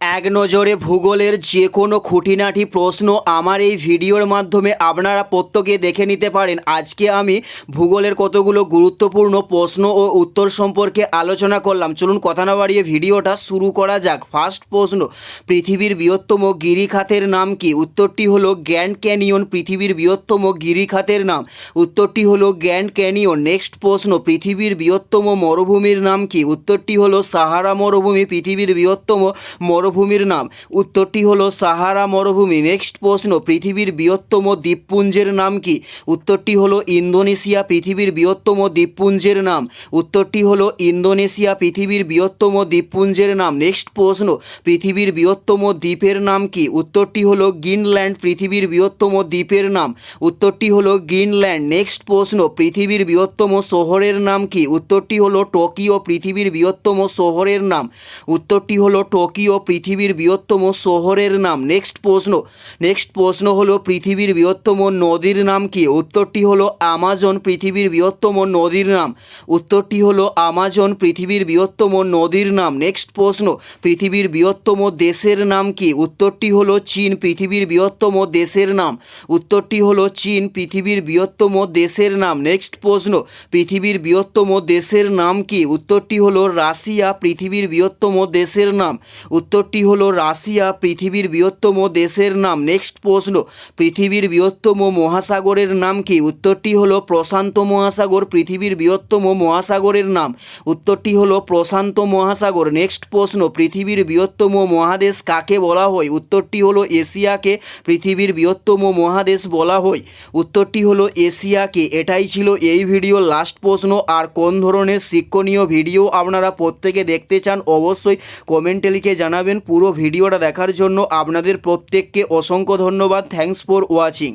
এক নজরে ভূগোলের যে কোনো খুঁটিনাটি প্রশ্ন আমার এই ভিডিওর মাধ্যমে আপনারা প্রত্যেকে দেখে নিতে পারেন। আজকে আমি ভূগোলের কতগুলো গুরুত্বপূর্ণ প্রশ্ন ও উত্তর সম্পর্কে আলোচনা করলাম। চলুন কথা না বাড়িয়ে ভিডিওটা শুরু করা যাক। ফার্স্ট প্রশ্ন, পৃথিবীর বৃহত্তম গিরিখাতের নাম কি? উত্তরটি হলো গ্র্যান্ড ক্যানিয়ন, পৃথিবীর বৃহত্তম গিরিখাতের নাম। উত্তরটি হলো গ্র্যান্ড ক্যানিয়ন। নেক্সট প্রশ্ন, পৃথিবীর বৃহত্তম মরুভূমির নাম কি? উত্তরটি হলো সাহারা মরুভূমি, পৃথিবীর বৃহত্তম মরুভূমির নাম। উত্তরটি হলো সাহারা মরুভূমি। নেক্সট প্রশ্ন, পৃথিবীর বৃহত্তম দ্বীপপুঞ্জের নাম কি? উত্তরটি হলো ইন্দোনেশিয়া, পৃথিবীর বৃহত্তম দ্বীপপুঞ্জের নাম। উত্তরটি হলো ইন্দোনেশিয়া, পৃথিবীর বৃহত্তম দ্বীপপুঞ্জের নাম। নেক্সট প্রশ্ন, পৃথিবীর বৃহত্তম দ্বীপের নাম কি? উত্তরটি হলো গ্রিনল্যান্ড, পৃথিবীর বৃহত্তম দ্বীপের নাম। উত্তরটি হলো গ্রিনল্যান্ড। নেক্সট প্রশ্ন, পৃথিবীর বৃহত্তম শহরের নাম কি? উত্তরটি হলো টোকিও, পৃথিবীর বৃহত্তম শহরের নাম। উত্তরটি হলো টোকিও পৃথিবীর বৃহত্তম শহরের নাম। নেক্সট প্রশ্ন। নেক্সট প্রশ্ন হলো, পৃথিবীর বৃহত্তম নদীর নাম কি? উত্তরটি হলো, আমাজন পৃথিবীর বৃহত্তম নদীর নাম। উত্তরটি হলো, আমাজন পৃথিবীর বৃহত্তম নদীর নাম। নেক্সট প্রশ্ন, পৃথিবীর বৃহত্তম দেশের নাম কি? উত্তরটি হলো, চীন পৃথিবীর বৃহত্তম দেশের নাম। উত্তরটি হলো, চীন পৃথিবীর বৃহত্তম দেশের নাম। নেক্সট প্রশ্ন, পৃথিবীর বৃহত্তম দেশের নাম কি? উত্তরটি হলো, রাশিয়া পৃথিবীর বৃহত্তম দেশের নাম। উত্তরটি হলো রাশিয়া, পৃথিবীর বৃহত্তম দেশের নাম। নেক্সট প্রশ্ন, পৃথিবীর বৃহত্তম মহাসাগরের নাম কি? উত্তরটি হলো প্রশান্ত মহাসাগর, পৃথিবীর বৃহত্তম মহাসাগরের নাম। উত্তরটি হলো প্রশান্ত মহাসাগর। নেক্সট প্রশ্ন, পৃথিবীর বৃহত্তম মহাদেশ কাকে বলা হয়? উত্তরটি হলো এশিয়াকে, পৃথিবীর বৃহত্তম মহাদেশ বলা হয়। উত্তরটি হলো এশিয়াকে। এটাই ছিল এই ভিডিও। লাস্ট প্রশ্ন, আর কোন ধরনের শিক্ষণীয় ভিডিও আপনারা প্রত্যেকে দেখতে চান, অবশ্যই কমেন্টে লিখে জানাবেন। পুরো ভিডিওটা দেখার জন্য আপনাদের প্রত্যেককে অসংখ্য ধন্যবাদ। Thanks for watching